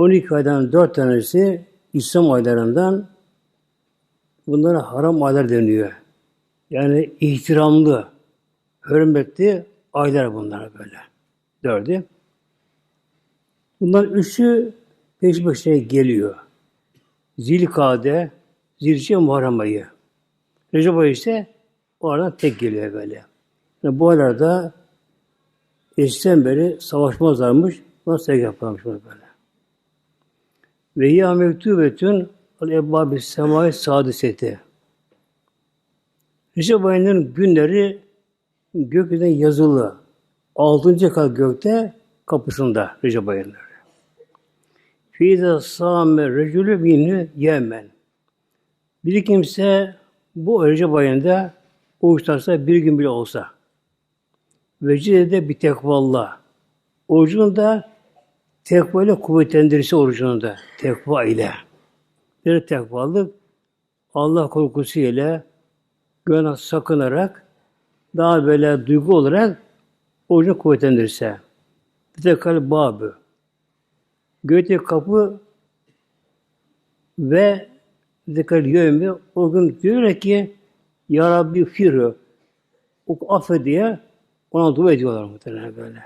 12 aydan 4 tanesi İslam aylarından bunlara haram aylar deniyor. Yani ihtiramlı, hürmetli aylar bunlar böyle. Dördü. Bunlar üçü peş peşe geliyor. Zilkade, Zilce Muharrem ayı. Recep ayı ise o aradan tek geliyor böyle. Yani bu aylarda eskiden beri savaşmazlarmış, nasıl yaparmış böyle. Ve ya mektubetün al ebbâbi semâi sadiseti. Recep ayının günleri gökyüzünden yazılı. Altıncı kat gökte kapısında Recep ayının. Fîzâ sâme recülü minhü yemen. Bir kimse bu Recep ayında oruç tutsa bir gün bile olsa ve de bir tekvallah. Orucunu da tekva ile kuvvetlendirirse orucunu da tekva ile. Bir tekvalık Allah korkusu ile günah sakınarak daha böyle duygu olarak orucunu kuvvetlendirirse. Bir de kalp babı. Göğte kapı ve zekal yövmi o gün diyor ki Ya Rabbi firu affet diye ona dua ediyorlar muhtemelen böyle.